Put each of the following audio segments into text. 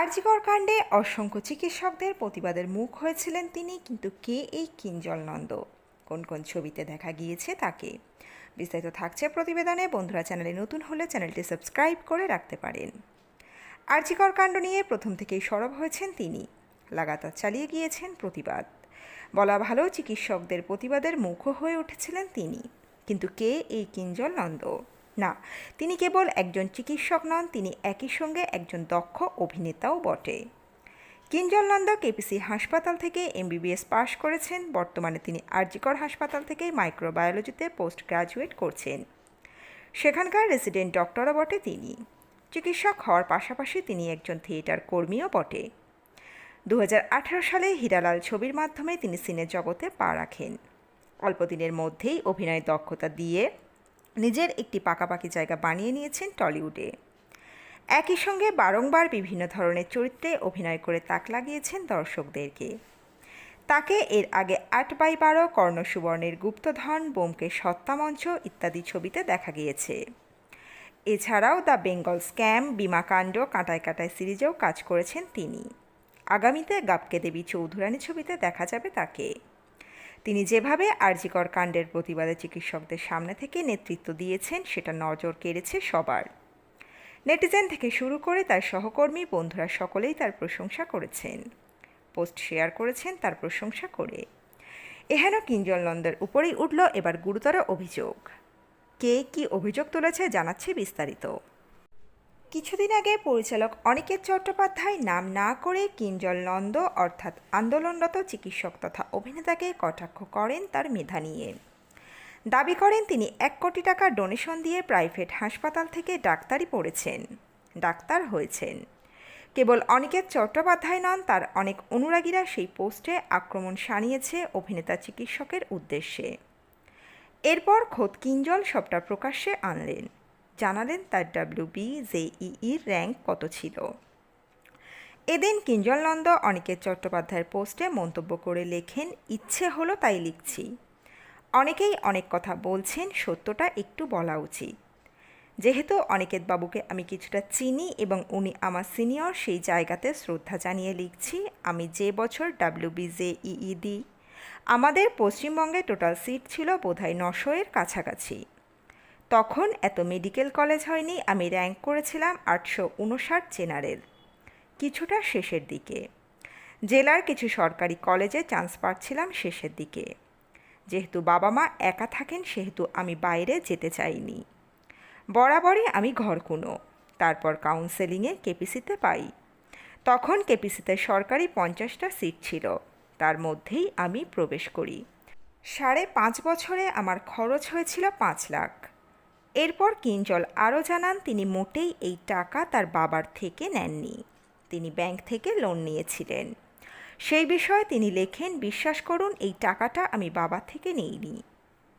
আরজিকর কাণ্ডে অসংখ্য চিকিৎসকদের প্রতিবাদের মুখ হয়েছিলেন তিনি, কিন্তু কে এই কিঞ্জল নন্দ? কোন কোন ছবিতে দেখা গিয়েছে তাকে? বিস্তারিত থাকছে প্রতিবেদনে, বন্ধুরা চ্যানেলে নতুন হলে চ্যানেলটি সাবস্ক্রাইব করে রাখতে পারেন। আরজিকর কাণ্ড নিয়ে প্রথম থেকেই সরব হয়েছেন তিনি। লাগাতার চালিয়ে গিয়েছেন প্রতিবাদ। বলা ভালো, চিকিৎসকদের প্রতিবাদের মুখও হয়ে উঠেছিলেন তিনি। কিন্তু কে এই কিঞ্জল নন্দ? না, তিনি কেবল একজন চিকিৎসক নন, তিনি একই সঙ্গে একজন দক্ষ অভিনেতাও বটে। কিঞ্জল নন্দ কেপিসি হাসপাতাল থেকে এমবিবিএস পাশ করেছেন, বর্তমানে তিনি আরজিকর হাসপাতাল থেকে মাইক্রোবায়োলজিতে পোস্ট গ্রাজুয়েট করছেন। সেখানকার রেসিডেন্ট ডক্টরও বটে তিনি। চিকিৎসক হওয়ার পাশাপাশি তিনি একজন থিয়েটার কর্মীও বটে। দু হাজার আঠারো সালে হীরালাল ছবির মাধ্যমে তিনি সিনে জগতে পা রাখেন। অল্প দিনের মধ্যেই অভিনয় দক্ষতা দিয়ে নিজের একটি পাকাপাকি জায়গা বানিয়ে নিয়েছেন টলিউডে। একই সঙ্গে বারংবার বিভিন্ন ধরনের চরিত্রে অভিনয় করে তাক লাগিয়েছেন দর্শকদেরকে। তাকে এর আগে আট বাই বারো কর্ণ সুবর্ণের গুপ্তধন, বোমকে সত্তামঞ্চ ইত্যাদি ছবিতে দেখা গিয়েছে। এছাড়াও দ্য বেঙ্গল স্ক্যাম বিমাকাণ্ড কাঁটায় কাঁটায় সিরিজেও কাজ করেছেন তিনি। আগামীতে গাপকে দেবী চৌধুরানী ছবিতে দেখা যাবে তাকে। তিনি যেভাবে আরজিকর কাণ্ডের প্রতিবাদে চিকিৎসকদের সামনে থেকে নেতৃত্ব দিয়েছেন, সেটা নজর কেড়েছে সবার। নেটিজেন থেকে শুরু করে তার সহকর্মী, বন্ধুরা সকলেই তার প্রশংসা করেছেন। পোস্ট শেয়ার করেছেন তার প্রশংসা করে। এহেন কিঞ্জল নন্দের উপরেই উঠল এবার গুরুতর অভিযোগ। কে কি অভিযোগ তুলেছে জানাচ্ছে বিস্তারিত। কিছুদিন আগে পরিচালক অনিকেত চট্টোপাধ্যায় নাম না করে কিঞ্জল নন্দ অর্থাৎ আন্দোলনরত চিকিৎসক তথা অভিনেতাকে কটাক্ষ করেন তার মেধা নিয়ে। দাবি করেন তিনি এক কোটি টাকা ডোনেশন দিয়ে প্রাইভেট হাসপাতাল থেকে ডাক্তারি পড়েছেন, ডাক্তার হয়েছেন। কেবল অনিকেত চট্টোপাধ্যায় নন, তার অনেক অনুরাগীরা সেই পোস্টে আক্রমণ সানিয়েছে অভিনেতা চিকিৎসকের উদ্দেশ্যে। এরপর খোদ কিঞ্জল সবটা প্রকাশ্যে আনলেন। জানালেন তার ডাব্লিউবি জেইইর র্যাঙ্ক কত ছিল। এদিন কিঞ্জল নন্দ, অনিকেত চট্টোপাধ্যায়ের পোস্টে মন্তব্য করে লেখেন, ইচ্ছে হলো তাই লিখছি। অনেকেই অনেক কথা বলছেন, সত্যটা একটু বলা উচিত। যেহেতু অনিকেত বাবুকে আমি কিছুটা চিনি এবং উনি আমার সিনিয়র, সেই জায়গাতে শ্রদ্ধা জানিয়ে লিখছি, আমি যে বছর ডাব্লিউবিজেইই দিই আমাদের পশ্চিমবঙ্গে টোটাল সিট ছিল বোধহয় নশো এর কাছাকাছি। তখন এত মেডিকেল কলেজ হয়নি, আমি র্যাঙ্ক করেছিলাম আটশো উনষাট জেনারেল কিছুটা শেষের দিকে। জেলার কিছু সরকারি কলেজে চান্স পাচ্ছিলাম শেষের দিকে। যেহেতু বাবা মা একা থাকেন, সেহেতু আমি বাইরে যেতে চাইনি। বরাবরই আমি ঘরকুনো। তারপর কাউন্সেলিংয়ে কেপিসিতে পাই। তখন কেপিসিতে সরকারি পঞ্চাশটা সিট ছিল। তার মধ্যেই আমি প্রবেশ করি। সাড়ে পাঁচ বছরে আমার খরচ হয়েছিল পাঁচ লাখ। এরপর কিঞ্জল আরও জানান তিনি মোটেই এই টাকা তার বাবার থেকে নেননি। তিনি ব্যাংক থেকে লোন নিয়েছিলেন। সেই বিষয়ে তিনি লেখেন, বিশ্বাস করুন, এই টাকাটা আমি বাবা থেকে নিইনি।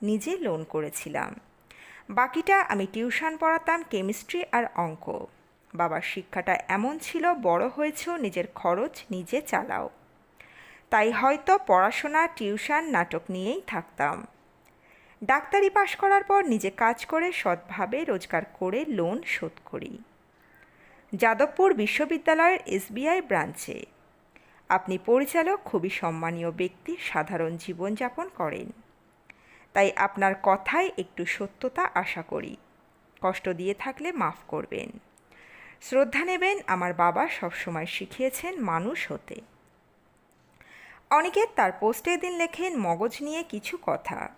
নিজে লোন করেছিলাম। বাকিটা আমি টিউশন পড়াতাম, কেমিস্ট্রি আর অঙ্ক। বাবার শিক্ষাটা এমন ছিল, বড় হয়েছেও নিজের খরচ নিজে চালাও। তাই হয়তো পড়াশোনা, টিউশন, নাটক নিয়েই থাকতাম। ডাক্তারি পাশ করার পর নিজে কাজ করে সৎভাবে রোজগার করে লোন শোধ করি। যাদবপুর বিশ্ববিদ্যালয়ের এসবিআই ব্রাঞ্চে। আপনি পরিচালক, খুবই সম্মানীয় ব্যক্তি, সাধারণ জীবনযাপন করেন। তাই আপনার কথায় একটু সত্যতা আশা করি। কষ্ট দিয়ে থাকলে মাফ করবেন। শ্রদ্ধা নেবেন আমার বাবা সবসময় শিখিয়েছেন মানুষ হতে। অনেকে তার পোস্টে দিন লেখেন, মগজ নিয়ে কিছু কথা।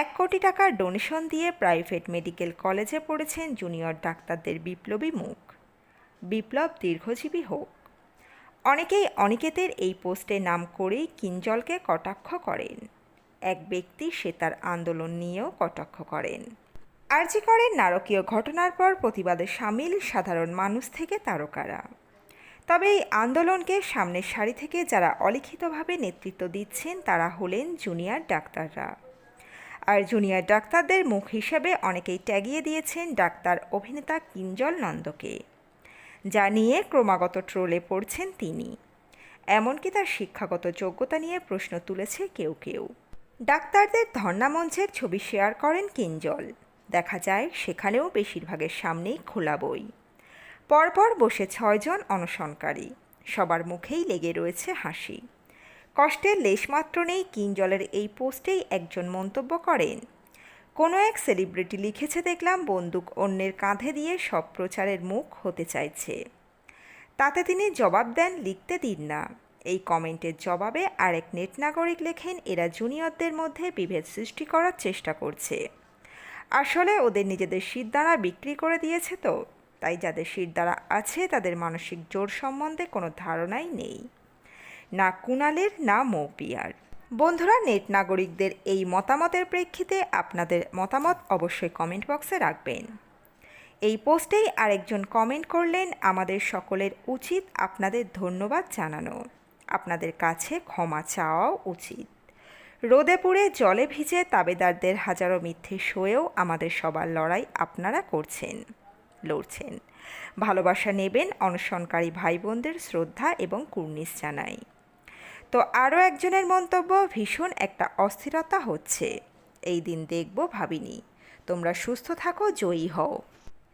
এক কোটি টাকার ডোনেশন দিয়ে প্রাইভেট মেডিকেল কলেজে পড়েছেন জুনিয়র ডাক্তারদের বিপ্লবী মুখ। বিপ্লব দীর্ঘজীবী হোক। অনেকেই অনিকেতের এই পোস্টে নাম করেই কিঞ্জলকে কটাক্ষ করেন। এক ব্যক্তি সে তার আন্দোলন নিয়েও কটাক্ষ করেন। আরজি করেন নারকীয় ঘটনার পর প্রতিবাদে সামিল সাধারণ মানুষ থেকে তারকারা। তবে এই আন্দোলনকে সামনের সারি থেকে যারা অলিখিতভাবে নেতৃত্ব দিচ্ছেন তারা হলেন জুনিয়র ডাক্তাররা। আর জুনিয়র ডাক্তারদের মুখ হিসেবে অনেকেই ট্যাগিয়ে দিয়েছেন ডাক্তার অভিনেতা কিঞ্জল নন্দকে, যা নিয়ে ক্রমাগত ট্রোলে পড়ছেন তিনি। এমনকি তার শিক্ষাগত যোগ্যতা নিয়ে প্রশ্ন তুলেছে কেউ কেউ। ডাক্তারদের ধর্নামঞ্চের ছবি শেয়ার করেন কিঞ্জল। দেখা যায়, সেখানেও বেশিরভাগের সামনেই খোলা বই। পরপর বসে ছয়জন অনশনকারী। সবার মুখেই লেগে রয়েছে হাসি। কষ্টের লেশমাত্র নেই কিঞ্জলের এই পোস্টেই একজন মন্তব্য করেন। কোনো এক সেলিব্রিটি লিখেছে, দেখলাম বন্দুক অন্যের কাঁধে দিয়ে সব প্রচারের মুখ হতে চাইছে। তাতে তিনি জবাব দেন, লিখতে দিন না। এই কমেন্টের জবাবে আরেক নেট নাগরিক লেখেন, এরা জুনিয়রদের মধ্যে বিভেদ সৃষ্টি করার চেষ্টা করছে। আসলে ওদের নিজেদের শিরদাঁড়া বিক্রি করে দিয়েছে তো। তাই যাদের শিরদাঁড়া আছে, তাদের মানসিক জোর সম্বন্ধে কোনো ধারণাই নেই। না কুণালের, না মৌপিয়ার। বন্ধুরা, নেট নাগরিকদের এই মতামতের প্রেক্ষিতে আপনাদের মতামত অবশ্যই কমেন্ট বক্সে রাখবেন। এই পোস্টেই আরেকজন কমেন্ট করলেন, আমাদের সকলের উচিত আপনাদের ধন্যবাদ জানানো। আপনাদের কাছে ক্ষমা চাওয়াও উচিত। রোদে পুড়ে জলে ভিজে তাবেদারদের হাজারো মিথ্যে শোয়েও আমাদের সবার লড়াই আপনারা করছেন, লড়ছেন। ভালোবাসা নেবেন অনশনকারী ভাই বোনদের শ্রদ্ধা এবং কুর্নিশ জানাই। তো আরও একজনের মন্তব্য, ভীষণ একটা অস্থিরতা হচ্ছে। এই দিন দেখব ভাবিনি। তোমরা সুস্থ থাকো, জয়ী হও।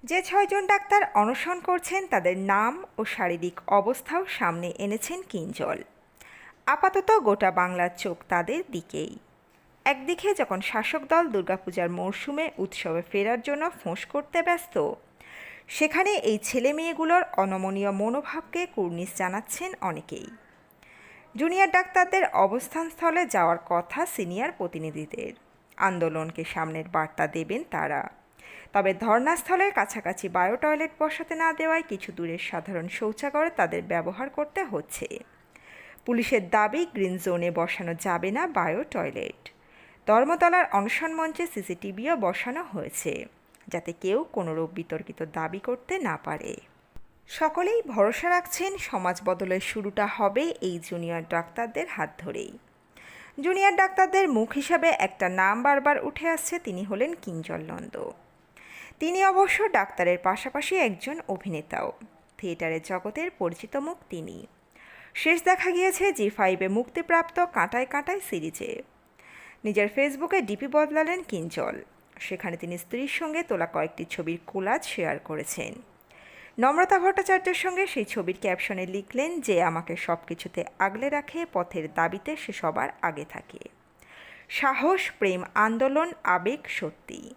যে ছয়জন ডাক্তার অনশন করছেন, তাদের নাম ও শারীরিক অবস্থাও সামনে এনেছেন কিঞ্জল। আপাতত গোটা বাংলার চোখ তাদের দিকেই। একদিকে যখন শাসক দল দুর্গাপূজার মরশুমে উৎসবে ফেরার জন্য ফোঁস করতে ব্যস্ত, সেখানে এই ছেলে মেয়েগুলোর অনমনীয় মনোভাবকে কুর্নিশ জানাচ্ছেন অনেকেই। জুনিয়র ডাক্তারদের অবস্থানস্থলে যাওয়ার কথা সিনিয়র প্রতিনিধিদের। আন্দোলনকে সামনের বার্তা দেবেন তারা। তবে ধর্নাস্থলের কাছাকাছি বায়ো টয়লেট বসাতে না দেওয়ায় কিছু দূরের সাধারণ শৌচাগারে তাদের ব্যবহার করতে হচ্ছে। পুলিশের দাবি, গ্রিন জোনে বসানো যাবে না বায়ো টয়লেট ধর্মতলার অনশন মঞ্চে সিসিটিভিও বসানো হয়েছে, যাতে কেউ কোনোরূপ বিতর্কিত দাবি করতে না পারে। সকলেই ভরসা রাখছেন সমাজ বদলের শুরুটা হবে এই জুনিয়র ডাক্তারদের হাত ধরেই। জুনিয়র ডাক্তারদের মুখ হিসাবে একটা নাম বারবার উঠে আসছে, তিনি হলেন কিঞ্জল নন্দ। তিনি অবশ্য ডাক্তারের পাশাপাশি একজন অভিনেতাও। থিয়েটারের জগতের পরিচিত মুখ তিনি। শেষ দেখা গিয়েছে জি ফাইভে মুক্তিপ্রাপ্ত কাঁটায় কাঁটায় সিরিজে। নিজের ফেসবুকে ডিপি বদলালেন কিঞ্জল। সেখানে তিনি স্ত্রীর সঙ্গে তোলা কয়েকটি ছবির কোলাজ শেয়ার করেছেন। নম্রতা ভট্টাচার্যের সঙ্গে সেই ছবির ক্যাপশনে লিখলেন যে, আমাকে সব কিছুতে আগলে রাখে, পথের দাবিতে সে সবার আগে থাকে। সাহস, প্রেম, আন্দোলন, আবেগ, সত্যি।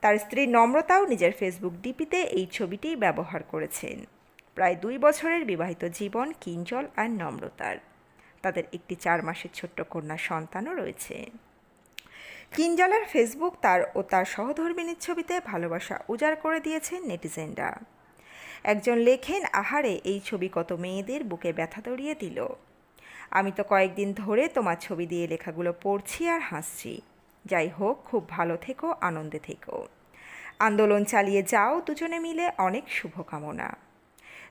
তার স্ত্রী নম্রতাও নিজের ফেসবুক ডিপিতে এই ছবিটি ব্যবহার করেছেন। প্রায় দুই বছরের বিবাহিত জীবন কিঞ্জল আর নম্রতার। তাদের একটি চার মাসের ছোট্ট কন্যা সন্তানও রয়েছে। কিঞ্জলের ফেসবুক তার ও তার সহধর্মিনীর ছবিতে ভালোবাসা উজাড় করে দিয়েছেন নেটিজেনরা। একজন লেখেন, আহারে, এই ছবি কত মেয়েদের বুকে ব্যথা দড়িয়ে দিল। আমি তো কয়েকদিন ধরে তোমার ছবি দিয়ে লেখাগুলো পড়ছি আর হাসছি। যাই হোক, খুব ভালো থেকো, আনন্দে থেকো। আন্দোলন চালিয়ে যাও দুজনে মিলে, অনেক শুভকামনা।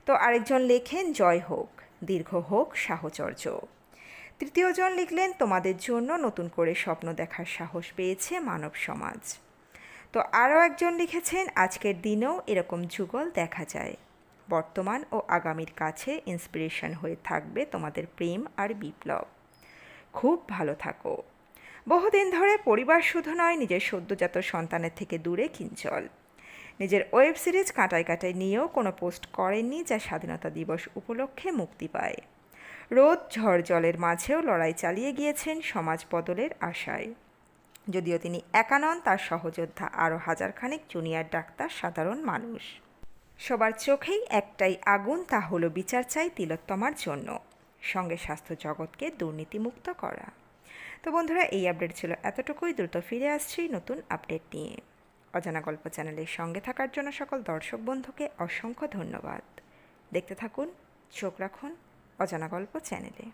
তো আরেকজন লেখেন, জয় হোক, দীর্ঘ হোক, সাহচর্য। তৃতীয়জন লিখলেন, তোমাদের জন্য নতুন করে স্বপ্ন দেখার সাহস পেয়েছে মানব সমাজ। তো আরও একজন লিখেছেন, আজকের দিনেও এরকম যুগল দেখা যায়। বর্তমান ও আগামীর কাছে ইন্সপিরেশন হয়ে থাকবে তোমাদের প্রেম আর বিপ্লব। খুব ভালো থাকো। বহুদিন ধরে পরিবার শুধু নয়, নিজের সদ্যজাত সন্তানের থেকে দূরে কিঞ্চল। নিজের ওয়েব সিরিজ কাঁটায় কাঁটায় নিয়েও কোনো পোস্ট করেননি যা স্বাধীনতা দিবস উপলক্ষে মুক্তি পায়। রোদ ঝড় জলের মাঝেও লড়াই চালিয়ে গিয়েছেন সমাজ বদলের আশায়। যদিও তিনি একা নন, তার সহযোদ্ধা আরও হাজারখানেক জুনিয়র ডাক্তার, সাধারণ মানুষ। সবার চোখেই একটাই আগুন, তা হলো বিচার চাই তিলোত্তমার জন্য। সঙ্গে স্বাস্থ্য জগৎকে দুর্নীতিমুক্ত করা। তো বন্ধুরা, এই আপডেট ছিল এতটুকুই। দ্রুত ফিরে আসছি নতুন আপডেট নিয়ে। অজানা গল্প চ্যানেলের সঙ্গে থাকার জন্য সকল দর্শক বন্ধুকে অসংখ্য ধন্যবাদ। দেখতে থাকুন, চোখ রাখুন অজানা গল্প চ্যানেলে।